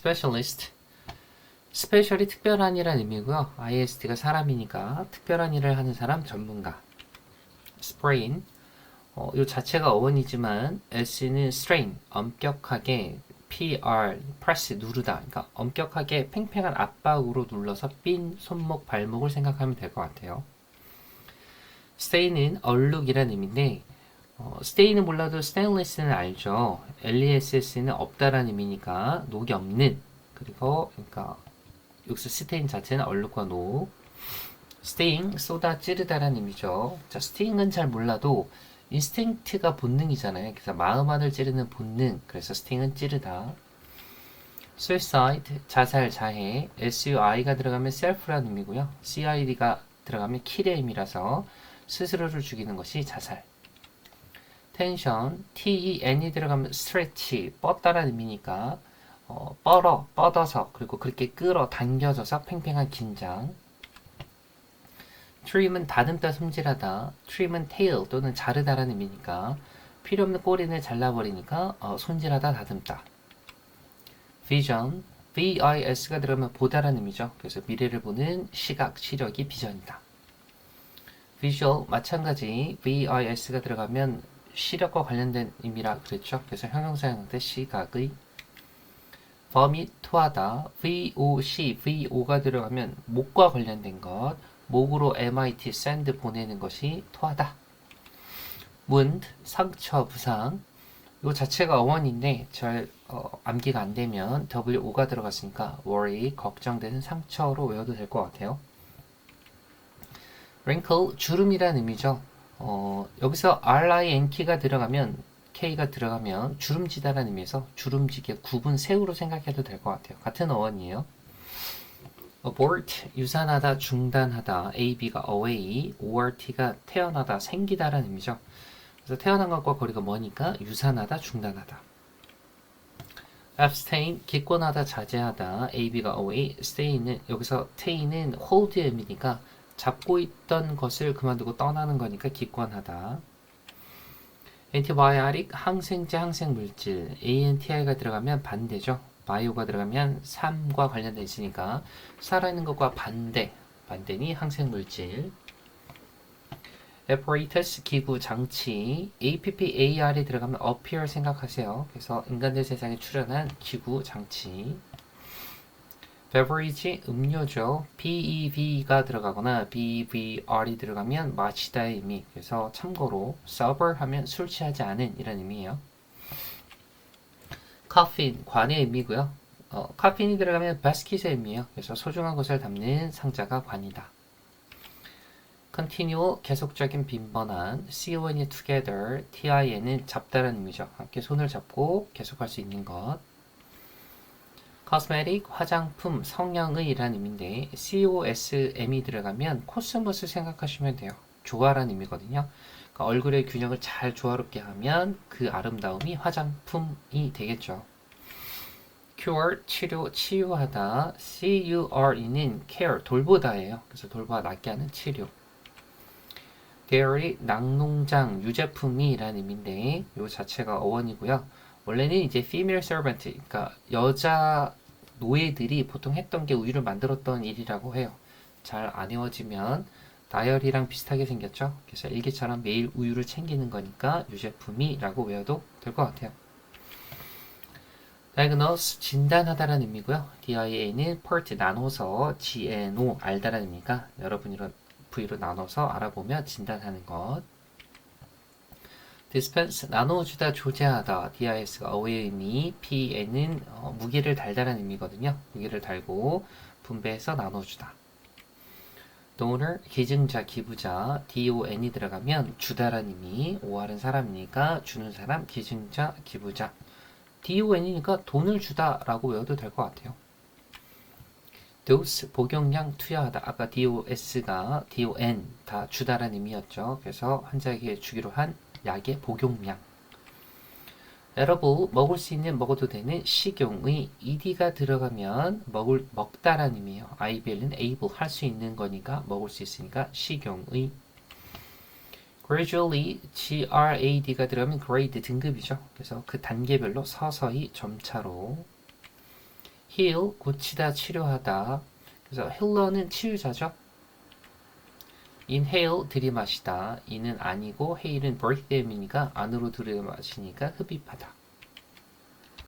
specialist. 스페셜이 특별한이란 의미고요. IST가 사람이니까 특별한 일을 하는 사람 전문가. sprain. 어, 이 자체가 어원이지만 S는 strain, 엄격하게 PR, press, 누르다. 그러니까 엄격하게 팽팽한 압박으로 눌러서 삔 손목, 발목을 생각하면 될 것 같아요. stay는 얼룩이란 의미인데 어, stay는 몰라도 stainless는 알죠. LESS는 없다라는 의미니까 녹이 없는 그리고 그러니까 여기서 stain 자체는 얼룩과 녹 staying 쏟아 찌르다라는 의미죠. 자, staying은 잘 몰라도 인스팅트가 본능이잖아요. 그래서 마음 안을 찌르는 본능. 그래서 스팅은 찌르다. suicide 자살 자해 sui가 들어가면 self라는 의미고요. cid가 들어가면 kill의 의미라서 스스로를 죽이는 것이 자살. 텐션 ten이 들어가면 stretch 뻗다라는 의미니까 어, 뻗어 뻗어서 그리고 그렇게 끌어 당겨져서 팽팽한 긴장. trim은 다듬다 손질하다, trim은 tail 또는 자르다라는 의미니까 필요 없는 꼬리를 잘라버리니까 어, 손질하다 다듬다. vision, vis가 들어가면 보다라는 의미죠. 그래서 미래를 보는 시각, 시력이 비전이다. visual 마찬가지 vis가 들어가면 시력과 관련된 의미라 그랬죠. 그래서 형용사형 때 시각의 vomit 토하다, voc, vo가 들어가면 목과 관련된 것, 목으로 MIT 샌드 보내는 것이 토하다. wound 상처 부상 이 자체가 어원인데 잘 어, 암기가 안 되면 WO가 들어갔으니까 worry 걱정되는 상처로 외워도 될 것 같아요. wrinkle 주름이라는 의미죠. 어, 여기서 RINK가 들어가면 K가 들어가면 주름지다라는 의미에서 주름지게 굽은 새우로 생각해도 될 것 같아요. 같은 어원이에요. abort 유산하다 중단하다 ab가 away ort가 태어나다 생기다라는 의미죠. 그래서 태어난 것과 거리가 머니까 유산하다 중단하다. abstain 기권하다 자제하다 ab가 away stay는 여기서 stay는 hold의 의미니까 잡고 있던 것을 그만두고 떠나는 거니까 기권하다. antibiotic 항생제 항생물질 anti가 들어가면 반대죠. 바이오가 들어가면 삶과 관련돼 있으니까 살아있는 것과 반대, 반대니 항생물질. apparatus 기구 장치, APPAR이 들어가면 appear 생각하세요. 그래서 인간들 세상에 출현한 기구 장치. Beverage 음료죠. BEV가 들어가거나 BVR이 들어가면 마시다의 의미. 그래서 참고로 sober 하면 술 취하지 않은 이런 의미예요. 카페인 관의 의미고요. 어, 카페인이 들어가면 바스킷의 의미예요. 그래서 소중한 것을 담는 상자가 관이다. continual 계속적인 빈번한 con이 together tin은 잡다라는 의미죠. 함께 손을 잡고 계속할 수 있는 것. Cosmetic 화장품 성형의라는 의미인데 cosm이 들어가면 코스모스 생각하시면 돼요. 조화라는 의미거든요. 그러니까 얼굴의 균형을 잘 조화롭게 하면 그 아름다움이 화장품이 되겠죠. cure 치료 치유하다 cure는 care 돌보다예요. 그래서 돌보아 낫게 하는 치료. dairy 낙농장 유제품이라는 의미인데 이 자체가 어원이고요. 원래는 이제 female servant 그러니까 여자 노예들이 보통 했던 게 우유를 만들었던 일이라고 해요. 잘안 외워지면 다이어리랑 비슷하게 생겼죠. 그래서 일기처럼 매일 우유를 챙기는 거니까 유제품이라고 외워도 될 것 같아요. diagnose 진단하다라는 의미고요. dia는 part 나눠서 gno 알다라는 의미가 여러분이 부위로 나눠서 알아보며 진단하는 것. Dispense 나눠주다 조제하다 dis가 away 의미 pn은 어, 무게를 달다라는 의미거든요. 무게를 달고 분배해서 나눠주다. donor 기증자 기부자 don이 들어가면 주다라는 의미 오할은 사람이니까 주는 사람 기증자 기부자 don이니까 돈을 주다 라고 외워도 될 것 같아요. dose 복용량 투여하다 아까 dos가 don 다 주다라는 의미였죠. 그래서 환자에게 주기로 한 약의 복용량. 여러분 먹을 수 있는 먹어도 되는 식용의 ed가 들어가면 먹을 먹다라는 의미예요. ibel은 able 할 수 있는 거니까 먹을 수 있으니까 식용의. gradually grad가 들어가면 grade 등급이죠. 그래서 그 단계별로 서서히 점차로 heal 고치다 치료하다. 그래서 healer는 치유자죠. Inhale 들이마시다. 이는 아니고 hail은 birth 때문이니까 안으로 들이마시니까 흡입하다.